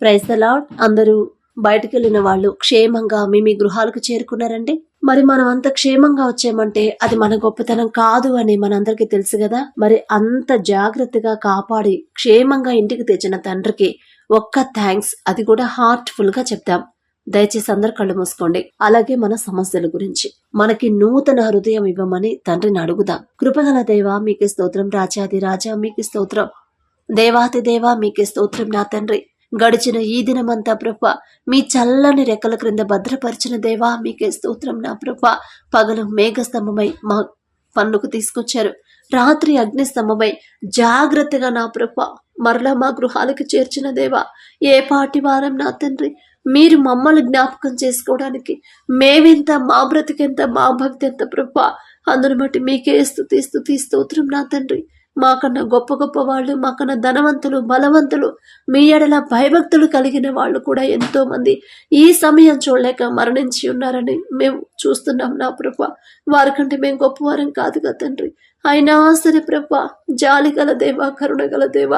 Praise the lord అందరూ బయటకు వెళ్ళిన వాళ్ళు క్షేమంగా మీ మీ గృహాలకు చేరుకున్నారండి. మరి మనం అంత క్షేమంగా వచ్చామంటే అది మన గొప్పతనం కాదు అని మనందరికీ తెలుసు కదా. మరి అంత జాగ్రత్తగా కాపాడి క్షేమంగా ఇంటికి తెచ్చిన తండ్రికి ఒక్క థ్యాంక్స్. అది కూడా హార్ట్ఫుల్గా చెప్తాం. దయచేసి అందరు కళ్ళు మూసుకోండి. అలాగే మన సమస్యల గురించి. మనకి నూతన హృదయం ఇవ్వమని తండ్రిని అడుగుదాం. కృపగల దేవా మీకు స్తోత్రం. రాజాది రాజా మీకు స్తోత్రం. దేవాతి దేవా మీకు స్తోత్రం నా తండ్రి. గడిచిన ఈ దినమంతా ప్రభ మీ చల్లని రెక్కల క్రింద భద్రపరిచిన దేవా మీకే స్తోత్రం నా ప్రభ. పగలు మేఘస్తంభమై మా పన్నుకు తీసుకొచ్చారు. రాత్రి అగ్నిస్తంభమై జాగ్రత్తగా నా ప్రభ మరలా మా గృహాలకు చేర్చిన దేవా. ఏ పాటి వారం నా తండ్రి మీరు మమ్మల్ని జ్ఞాపకం చేసుకోవడానికి మేమెంత మా బ్రతికెంత మా భక్తి ఎంత ప్రభ. అందును బట్టి మీకే స్థుతి స్థుతి స్తోత్రం నా తండ్రి. మాకన్నా గొప్ప గొప్ప వాళ్ళు మాకన్నా ధనవంతులు బలవంతులు మీ ఎడల భయభక్తులు కలిగిన వాళ్ళు కూడా ఎంతో మంది ఈ సమయం చూడలేక మరణించి ఉన్నారని మేము చూస్తున్నాం నా ప్రభ. వారికంటే మేము గొప్పవారం కాదుగా తండ్రి. అయినా సరే ప్రభ జాలి గల దేవ కరుణ గల దేవ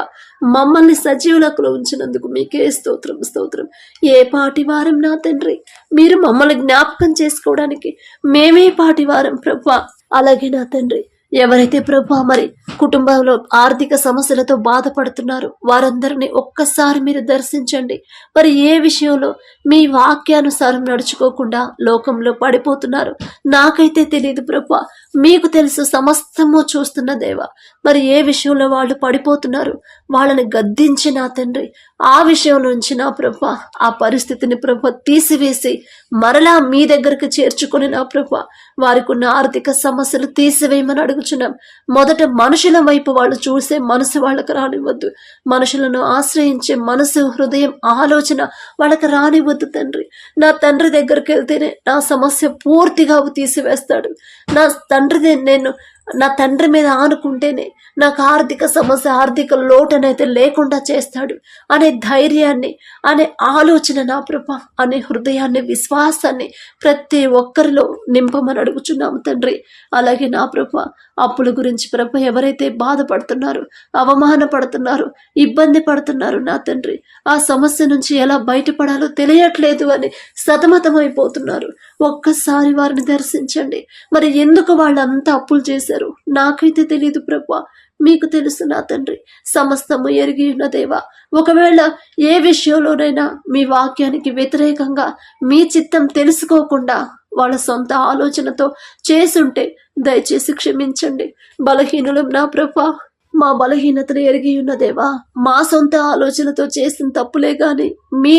మమ్మల్ని సజీవులకు ఉంచినందుకు మీకే స్తోత్రం స్తోత్రం. ఏ పాటి వారం నా తండ్రి? మీరు మమ్మల్ని జ్ఞాపకం చేసుకోవడానికి మేమే పాటి వారం ప్రభ. అలాగే నా తండ్రి. ఎవరైతే ప్రభా మరి కుటుంబంలో ఆర్థిక సమస్యలతో బాధపడుతున్నారు వారందరినీ ఒక్కసారి మీరు దర్శించండి. మరి ఏ విషయంలో మీ వాక్యానుసారం నడుచుకోకుండా లోకంలో పడిపోతున్నారు? నాకైతే తెలియదు ప్రభా. మీకు తెలుసు సమస్తము చూస్తున్న దేవ. మరి ఏ విషయంలో వాళ్ళు పడిపోతున్నారు? వాళ్ళని గద్దించి నా తండ్రి ఆ విషయం నుంచి నా ప్రభ ఆ పరిస్థితిని ప్రభ తీసివేసి మరలా మీ దగ్గరికి చేర్చుకుని నా ప్రభ వారికి ఉన్న ఆర్థిక సమస్యలు తీసివేయమని అడుగుచున్నాం. మొదట మనుషుల వైపు వాళ్ళు చూసే మనసు వాళ్ళకి రానివ్వద్దు. మనుషులను ఆశ్రయించే మనసు హృదయం ఆలోచన వాళ్ళకి రానివ్వద్దు తండ్రి. నా తండ్రి దగ్గరికి వెళ్తేనే నా సమస్య పూర్తిగా తీసివేస్తాడు. నా తండ్రి నేను నా తండ్రి మీద ఆనుకుంటేనే నాకు ఆర్థిక సమస్య ఆర్థిక లోటనైతే లేకుండా చేస్తాడు అనే ధైర్యాన్ని అనే ఆలోచన నా ప్రభ అనే హృదయాన్ని విశ్వాసాన్ని ప్రతి ఒక్కరిలో నింపమని అడుగుచున్నాము తండ్రి. అలాగే నా ప్రభ అప్పుల గురించి ప్రభ ఎవరైతే బాధపడుతున్నారు అవమాన పడుతున్నారు ఇబ్బంది పడుతున్నారు నా తండ్రి ఆ సమస్య నుంచి ఎలా బయటపడాలో తెలియట్లేదు అని సతమతమైపోతున్నారు. ఒక్కసారి వారిని దర్శించండి. మరి ఎందుకు వాళ్ళంతా అప్పులు చేశారు? నాకైతే తెలియదు ప్రభా. మీకు తెలుసు నా తండ్రి. సమస్తము ఎరిగి ఉన్న దేవా ఒకవేళ ఏ విషయంలోనైనా మీ వాక్యానికి వ్యతిరేకంగా మీ చిత్తం తెలుసుకోకుండా వాళ్ళ సొంత ఆలోచనతో చేసుంటే దయచేసి క్షమించండి. బలహీనులం నా ప్రభా మా బలహీనతను ఎరిగి ఉన్నదేవా మా సొంత ఆలోచనతో చేసిన తప్పులే గాని మీ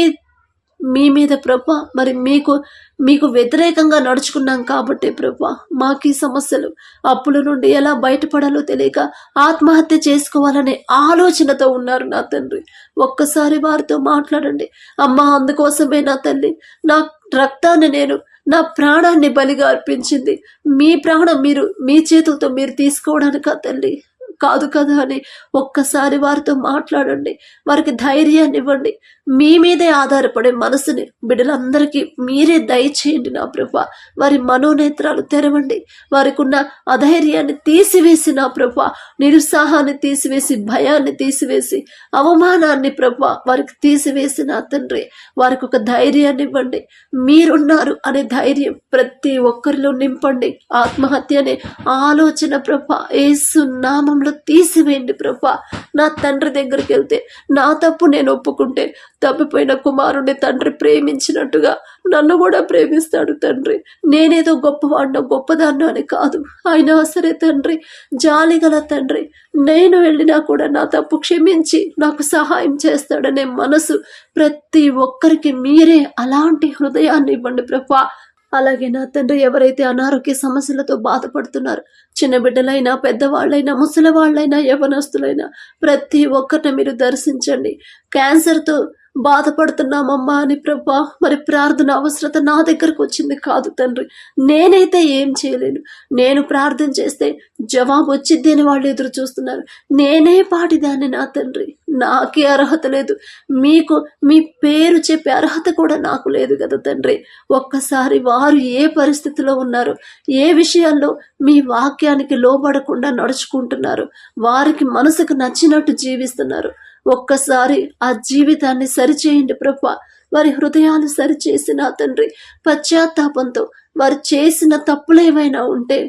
మీ మీద ప్రభా మరి మీకు మీకు వ్యతిరేకంగా నడుచుకున్నాం కాబట్టి ప్రభా మాకు ఈ సమస్యలు అప్పుల నుండి ఎలా బయటపడాలో తెలియక ఆత్మహత్య చేసుకోవాలనే ఆలోచనతో ఉన్నారు నా తండ్రి. ఒక్కసారి వారితో మాట్లాడండి. అమ్మా అందుకోసమే నా తల్లి నా రక్తాన్ని నేను నా ప్రాణాన్ని బలిగా అర్పించింది. మీ ప్రాణం మీరు మీ చేతులతో మీరు తీసుకోవడానికా తల్లి? కాదు కదా అని ఒక్కసారి వారితో మాట్లాడండి. వారికి ధైర్యాన్ని ఇవ్వండి. మీ మీదే ఆధారపడే మనసుని బిడ్డలందరికీ మీరే దయచేయండి నా ప్రభ. వారి మనోనేత్రాలు తెరవండి. వారికి ఉన్న అధైర్యాన్ని తీసివేసి నా ప్రభ. నిరుత్సాహాన్ని తీసివేసి భయాన్ని తీసివేసి అవమానాన్ని ప్రభ వారికి తీసివేసి నా తండ్రి. వారికి ఒక ధైర్యాన్ని ఇవ్వండి. మీరున్నారు అనే ధైర్యం ప్రతి ఒక్కరిలో నింపండి. ఆత్మహత్య అనే ఆలోచన ప్రభ ఏసు నామంలో తీసివేయండి ప్రభా. నా తండ్రి దగ్గరికి వెళ్తే నా తప్పు నేను ఒప్పుకుంటే తప్పిపోయిన కుమారుడిని తండ్రి ప్రేమించినట్టుగా నన్ను కూడా ప్రేమిస్తాడు తండ్రి. నేనేదో గొప్పవాడిన గొప్పదాన్న అని కాదు. అయినా సరే తండ్రి జాలి గల తండ్రి నేను వెళ్ళినా కూడా నా తప్పు క్షమించి నాకు సహాయం చేస్తాడనే మనసు ప్రతి ఒక్కరికి మీరే. అలాంటి హృదయాన్ని ఇవ్వండి ప్రభా. అలాగే నా తండ్రి ఎవరైతే అనారోగ్య సమస్యలతో బాధపడుతున్నారు చిన్న బిడ్డలైనా పెద్దవాళ్ళైనా ముసలివాళ్ళైనా యవనస్తులైనా ప్రతి ఒక్కరిని మీరు దర్శించండి. క్యాన్సర్తో బాధపడుతున్నామమ్మా అని ప్రభా మరి ప్రార్థన అవసరత నా దగ్గరకు వచ్చింది కాదు తండ్రి. నేనైతే ఏం చేయలేను. నేను ప్రార్థన చేస్తే జవాబు వచ్చింది అని వాళ్ళు ఎదురు చూస్తున్నారు. నేనే పాటిదాన్ని నా తండ్రి. నాకే అర్హత లేదు. మీకు మీ పేరు చెప్పే అర్హత కూడా నాకు లేదు కదా తండ్రి. ఒక్కసారి వారు ఏ పరిస్థితిలో ఉన్నారు ఏ విషయాల్లో మీ వాక్యానికి లోబడకుండా నడుచుకుంటున్నారు వారికి మనసుకు నచ్చినట్టు జీవిస్తున్నారు. ఒక్కసారి ఆ జీవితాన్ని సరిచేయండి ప్రభా. వారి హృదయాలు సరిచేసిన తండ్రి పశ్చాత్తాపంతో వారు చేసిన తప్పులు ఏమైనా ఉంటే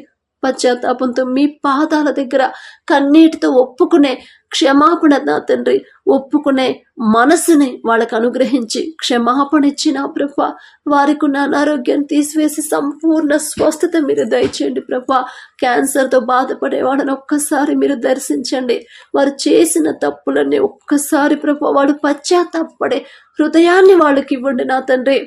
పశ్చాత్తాపంతో మీ పాదాల దగ్గర కన్నీటితో ఒప్పుకునే క్షమాపణ నా తండ్రి ఒప్పుకునే మనసుని వాళ్ళకు అనుగ్రహించి క్షమాపణ ఇచ్చిన ప్రభ. వారికి ఉన్న అనారోగ్యాన్ని తీసివేసి సంపూర్ణ స్వస్థత మీరు దయచేయండి ప్రభా. క్యాన్సర్తో బాధపడే వాళ్ళని ఒక్కసారి మీరు దర్శించండి. వారు చేసిన తప్పులన్నీ ఒక్కసారి ప్రభ వాడు పశ్చాత్తాపడే హృదయాన్ని వాళ్ళకి ఇవ్వండి నా తండ్రి.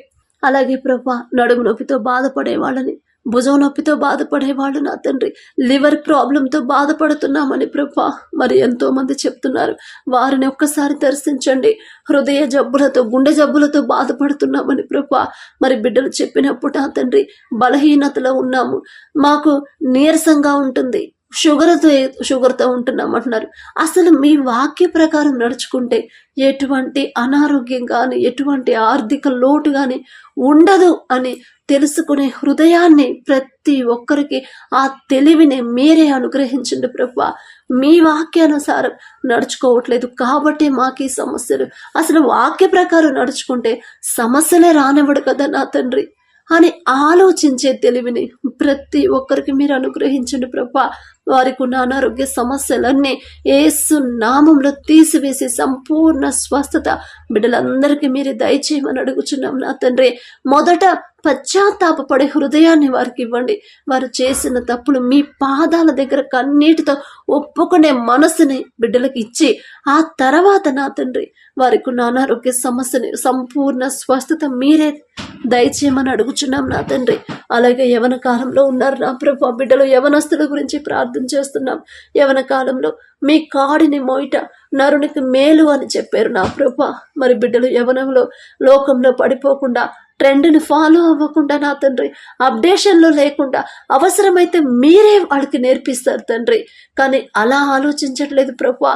అలాగే ప్రభ నడుము నొప్పితో బాధపడే వాళ్ళని భుజం నొప్పితో బాధపడే వాళ్ళు నా తండ్రి. లివర్ ప్రాబ్లంతో బాధపడుతున్నామని ప్రభా. మరి ఎంతో మంది చెప్తున్నారు. వారిని ఒక్కసారి దర్శించండి. హృదయ జబ్బులతో గుండె జబ్బులతో బాధపడుతున్నామని ప్రభా. మరి బిడ్డలు చెప్పినప్పుడు నా తండ్రి బలహీనతలో ఉన్నాము. మాకు నీరసంగా ఉంటుంది. షుగర్తో షుగర్తో ఉంటున్నామంటున్నారు. అసలు మీ వాక్య ప్రకారం నడుచుకుంటే ఎటువంటి అనారోగ్యం కానీ ఎటువంటి ఆర్థిక లోటు కానీ ఉండదు అని తెలుసుకునే హృదయాన్ని ప్రతి ఒక్కరికి ఆ తెలివిని మీరే అనుగ్రహించండి ప్రభా. మీ వాక్యానుసారం నడుచుకోవట్లేదు. కాబట్టి మాకు ఈ సమస్యలు. అసలు వాక్య ప్రకారం నడుచుకుంటే సమస్యలే రానివ్వడు కదా నా తండ్రి అని ఆలోచించే తెలివిని ప్రతి ఒక్కరికి మీరు అనుగ్రహించండి ప్రభా. వారికి ఉన్న అనారోగ్య సమస్యలన్నీ ఏసు నామంలో తీసివేసి సంపూర్ణ స్వస్థత. బిడ్డలందరికీ మీరే దయచేయమని అడుగుచున్నాం నా తండ్రి. మొదట పశ్చాత్తాపపడే హృదయాన్ని వారికి ఇవ్వండి. వారు చేసిన తప్పులు మీ పాదాల దగ్గర కన్నీటితో ఒప్పుకునే మనసుని బిడ్డలకు ఇచ్చి ఆ తర్వాత నా తండ్రి వారికి ఉన్న అనారోగ్య సమస్యని సంపూర్ణ స్వస్థత మీరే దయచేయమని అడుగుచున్నాం నా తండ్రి. అలాగే యవన కాలంలో ఉన్నారు నా ప్రభు. బిడ్డలు యవనస్తుల గురించి ప్రార్థన చేస్తున్నాం. యవన కాలంలో మీ కాడిని మోయిట నరునికి మేలు అని చెప్పారు నా ప్రభు. మరి బిడ్డలు యవనంలో లోకంలో పడిపోకుండా ట్రెండ్ని ఫాలో అవ్వకుండా నా తండ్రి అప్డేషన్లో లేకుండా అవసరమైతే మీరే వాళ్ళకి నేర్పిస్తారు తండ్రి. కానీ అలా ఆలోచించట్లేదు ప్రభు.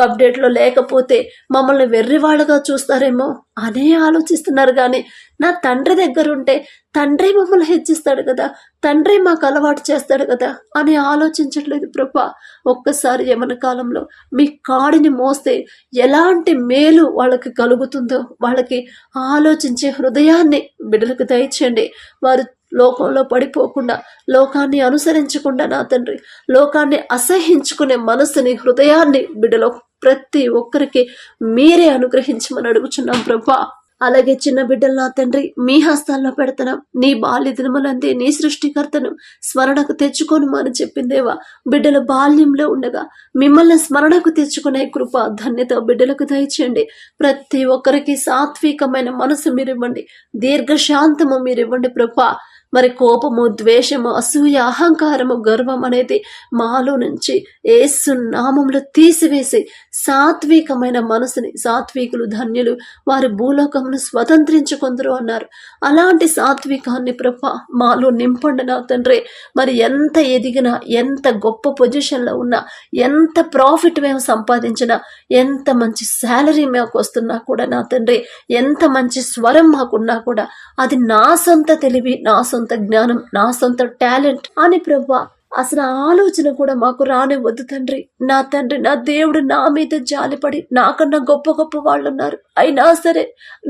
అప్డేట్లో లేకపోతే మమ్మల్ని వెర్రివాళ్ళగా చూస్తారేమో. అనే ఆలోచిస్తున్నారు కానీ నా తండ్రి దగ్గర ఉంటే తండ్రి మమ్మల్ని హెచ్చిస్తాడు కదా తండ్రి మాకు అలవాటు చేస్తాడు కదా అని ఆలోచించట్లేదు ప్రభా. ఒక్కసారి యమన కాలంలో మీ కాడిని మోస్తే ఎలాంటి మేలు వాళ్ళకి కలుగుతుందో వాళ్ళకి ఆలోచించే హృదయాన్ని బిడ్డలకు దయచేయండి. వారు లోకంలో పడిపోకుండా లోకాన్ని అనుసరించకుండా నా తండ్రి లోకాన్ని అసహించుకునే మనసుని హృదయాన్ని బిడ్డలో ప్రతి ఒక్కరికి మీరే అనుగ్రహించమని అడుగుచున్నాం ప్రభా. అలాగే చిన్న బిడ్డలు నా తండ్రి మీ హస్తాల్లో పెడతాను. నీ బాల్య దినములందే నీ సృష్టికర్తను స్మరణకు తెచ్చుకోను అని చెప్పిందేవా. బిడ్డల బాల్యంలో ఉండగా మిమ్మల్ని స్మరణకు తెచ్చుకునే కృప ధన్యత బిడ్డలకు దయచేయండి. ప్రతి ఒక్కరికి సాత్వికమైన మనసు మీరు ఇవ్వండి దీర్ఘశాంతము మీరు ఇవ్వండి ప్రభా. మరి కోపము ద్వేషము అసూయ అహంకారము గర్వం అనేది మాలో నుంచి ఏసు నామంలో తీసివేసి సాత్వికమైన మనసుని సాత్వికులు ధన్యులు వారి భూలోకమును స్వతంత్రించుకుందరు అన్నారు. అలాంటి సాత్వికాన్ని ప్రభ మాలో నింపండి నా తండ్రి. మరి ఎంత ఎదిగినా ఎంత గొప్ప పొజిషన్లో ఉన్నా ఎంత ప్రాఫిట్ మేము సంపాదించినా ఎంత మంచి శాలరీ మాకు వస్తున్నా కూడా నా తండ్రి ఎంత మంచి స్వరం మాకున్నా కూడా అది నా సొంత తెలివి నా సొంత సొంత జ్ఞానం నా సొంత టాలెంట్ అని ప్రభా అసలు ఆలోచన కూడా మాకు రానివ్వద్దు తండ్రి. నా తండ్రి నా దేవుడు నా మీద జాలిపడి నాకన్నా గొప్ప గొప్ప వాళ్ళు ఉన్నారు అయినా సరే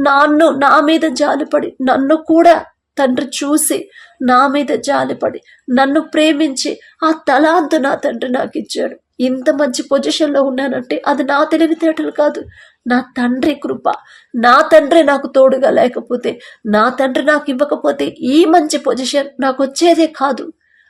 నాన్ను నా మీద జాలిపడి నన్ను కూడా తండ్రి చూసి నా మీద జాలిపడి నన్ను ప్రేమించి ఆ తలాంతు నా తండ్రి నాకు ఇచ్చాడు ఇంత మంచి పొజిషన్లో ఉన్నానంటే అది నా తెలివితేటలు కాదు. నా తండ్రి కృప నా తండ్రి నాకు తోడుగా లేకపోతే నా తండ్రి నాకు ఇవ్వకపోతే ఈ మంచి పొజిషన్ నాకు వచ్చేదే కాదు.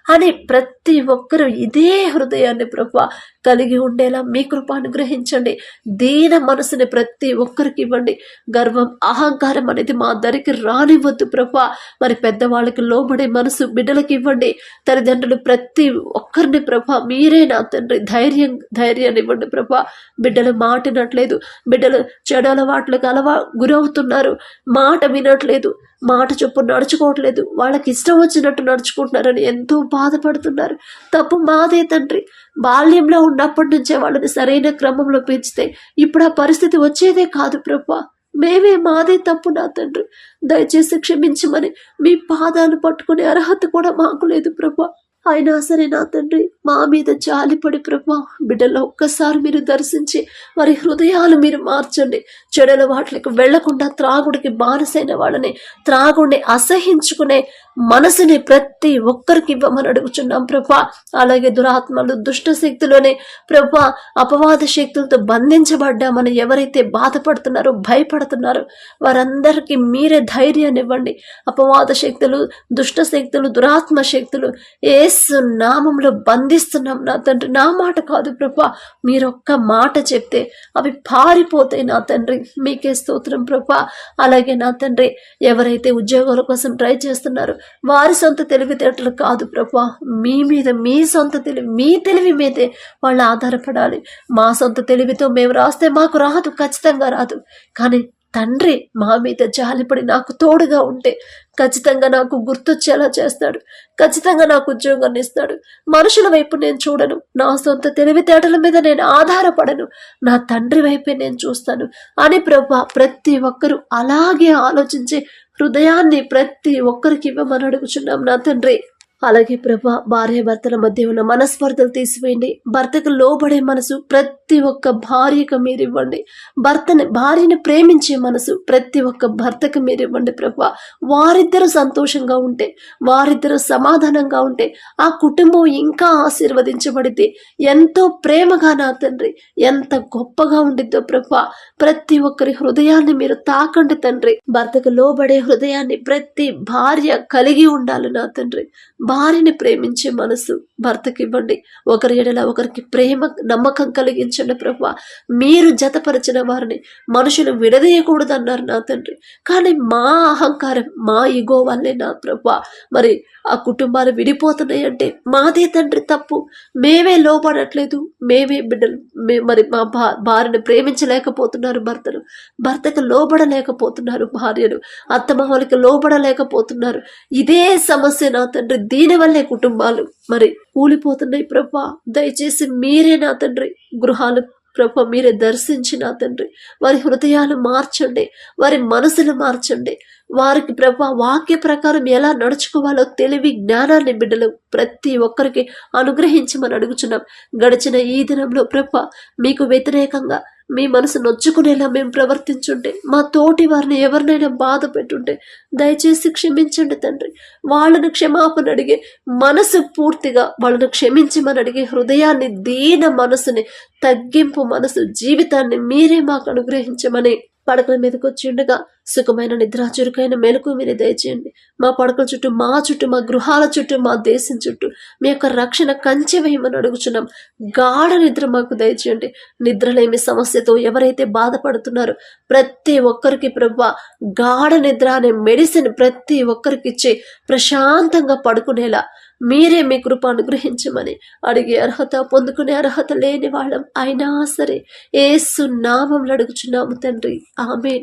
అని ప్రతి ఒక్కరూ ఇదే హృదయాన్ని ప్రభు కలిగి ఉండేలా మీ కృప అనుగ్రహించండి. దీన మనసుని ప్రతి ఒక్కరికి ఇవ్వండి. గర్వం అహంకారం అనేది మా దరికి రానివ్వద్దు ప్రభా. మరి పెద్దవాళ్ళకి లోబడే మనసు బిడ్డలకి ఇవ్వండి. తల్లిదండ్రులు ప్రతి ఒక్కరిని ప్రభా మీరే నా తండ్రి. ధైర్యం ధైర్యాన్ని ఇవ్వండి ప్రభా. బిడ్డలు మాటినట్లేదు. బిడ్డలు చెడు అలవాట్లకు అలవా గురవుతున్నారు. మాట వినట్లేదు. మాట చొప్పు నడుచుకోవట్లేదు. వాళ్ళకి ఇష్టం వచ్చినట్టు నడుచుకుంటున్నారని ఎంతో బాధపడుతున్నారు. తప్పు మాదే తండ్రి. బాల్యంలో ఉన్నప్పటి నుంచే వాళ్ళని సరైన క్రమంలో పెంచితే ఇప్పుడు ఆ పరిస్థితి వచ్చేదే కాదు ప్రభా. మేమే మాదే తప్పు నా తండ్రి. దయచేసి క్షమించమని మీ పాదాలు పట్టుకునే అర్హత కూడా మాకు లేదు ప్రభా. అయినా సరే నా తండ్రి మా మీద జాలిపడి ప్రభా బిడ్డలో ఒక్కసారి మీరు దర్శించి వారి హృదయాలు మీరు మార్చండి. చెడల వాటికి వెళ్ళకుండా త్రాగుడికి బానిసైన వాళ్ళని త్రాగుడిని అసహించుకునే మనసుని ప్రతి ఒక్కరికి ఇవ్వమని అడుగుచున్నాం ప్రభా. అలాగే దురాత్మలు దుష్ట శక్తులోనే ప్రభా అపవాద శక్తులతో బంధించబడ్డామని ఎవరైతే బాధపడుతున్నారో భయపడుతున్నారో వారందరికీ మీరే ధైర్యాన్ని ఇవ్వండి. అపవాద శక్తులు దుష్ట శక్తులు దురాత్మ శక్తులు ఏ ఏసు నామంలో బంధిస్తున్నాం నా తండ్రి. నా మాట కాదు ప్రభా. మీరొక్క మాట చెప్తే అవి పారిపోతాయి నా తండ్రి. మీకే స్తోత్రం ప్రభా. అలాగే నా తండ్రి ఎవరైతే ఉద్యోగాల కోసం ట్రై చేస్తున్నారో వారి సొంత తెలివితేటలు కాదు ప్రభా. మీ మీద మీ సొంత తెలివి మీ తెలివి మీదే వాళ్ళు ఆధారపడాలి. మా సొంత తెలివితో మేము రాస్తే మాకు రాదు ఖచ్చితంగా రాదు. కానీ తండ్రి మా మీద జాలిపడి నాకు తోడుగా ఉంటే ఖచ్చితంగా నాకు గుర్తొచ్చేలా చేస్తాడు. ఖచ్చితంగా నాకు ఉద్యోగాన్ని ఇస్తాడు. మనుషుల వైపు నేను చూడను. నా సొంత తెలివితేటల మీద నేను ఆధారపడను. నా తండ్రి వైపే నేను చూస్తాను అని ప్రభా ప్రతి ఒక్కరూ అలాగే ఆలోచించి హృదయాన్ని ప్రతి ఒక్కరికి ఇవ్వమని అడుగుచున్నాం నా తండ్రి. అలాగే ప్రభా భార్య భర్తల మధ్య ఉన్న మనస్పర్ధలు తీసివేయండి. భర్తకు లోబడే మనసు ప్రతి ప్రతి ఒక్క భార్యకు మీరు ఇవ్వండి. భర్తని భార్యని ప్రేమించే మనసు ప్రతి ఒక్క భర్తకు మీరు ఇవ్వండి ప్రభా. వారిద్దరూ సంతోషంగా ఉంటే వారిద్దరూ సమాధానంగా ఉంటే ఆ కుటుంబం ఇంకా ఆశీర్వదించబడితే ఎంతో ప్రేమగా నా తండ్రి ఎంత గొప్పగా ఉండిద్దో ప్రభు. ప్రతి ఒక్కరి హృదయాన్ని మీరు తాకండి తండ్రి. భర్తకు లోబడే హృదయాన్ని ప్రతి భార్య కలిగి ఉండాలి నా తండ్రి. భార్యని ప్రేమించే మనసు భర్తకి ఇవ్వండి. ఒకరి ఎడల ఒకరికి ప్రేమ నమ్మకం కలిగించండి ప్రభా మీరు జతపరిచిన వారిని మనుషులు విడదీయకూడదు అన్నారు నా తండ్రి. కానీ మా అహంకారం మా ఇగో వల్లే నా ప్రభా మరి ఆ కుటుంబాలు విడిపోతున్నాయి అంటే మాదే తండ్రి తప్పు. మేమే లోపడట్లేదు మేమే బిడ్డలు మే మరి మా భా భార్యను ప్రేమించలేకపోతున్నారు భర్తలు. భర్తకు లోబడలేకపోతున్నారు భార్యలు. అత్తమామలకి లోబడలేకపోతున్నారు. ఇదే సమస్య నా తండ్రి. దీనివల్లే కుటుంబాలు మరి కూలిపోతున్నాయి ప్రభా. దయచేసి మీరే నా తండ్రి. గృహాలు ప్రభా మీరే దర్శించి నా తండ్రి. వారి హృదయాలు మార్చండి. వారి మనసులు మార్చండి. వారికి ప్రభా వాక్య ప్రకారం ఎలా నడుచుకోవాలో తెలివి జ్ఞానాన్ని బిడ్డలు ప్రతి ఒక్కరికి అనుగ్రహించమని అడుగుచున్నాం. గడిచిన ఈ దినంలో ప్రభా మీకు వ్యతిరేకంగా మీ మనసు నొచ్చుకునేలా మేము ప్రవర్తించుంటే మా తోటి వారిని ఎవరినైనా బాధ పెట్టుంటే దయచేసి క్షమించండి తండ్రి. వాళ్ళను క్షమాపణ అడిగే మనసు పూర్తిగా వాళ్ళను క్షమించమని అడిగే హృదయాన్ని దీన మనసుని తగ్గింపు మనసు జీవితాన్ని మీరే మాకు అనుగ్రహించమని పడకల మీదకి వచ్చిండగా సుఖమైన నిద్ర చురుకైన మెలకు మీరు దయచేయండి. మా పడకల చుట్టూ మా చుట్టూ మా గృహాల చుట్టూ మా దేశం చుట్టూ మీ యొక్క రక్షణ కంచె వేయమని అడుగుచున్నాం. గాఢ నిద్ర మాకు దయచేయండి. నిద్రలేమి సమస్యతో ఎవరైతే బాధపడుతున్నారో ప్రతి ఒక్కరికి ప్రభు గాఢ నిద్ర అనే మెడిసిన్ ప్రతి ఒక్కరికి ఇచ్చి ప్రశాంతంగా పడుకునేలా మీరే మీ కృప అనుగ్రహించమని అడిగే అర్హత పొందుకునే అర్హత లేని వాళ్ళం అయినా సరే ఏసు నామంలో అడుగుచున్నాము తండ్రి. ఆమె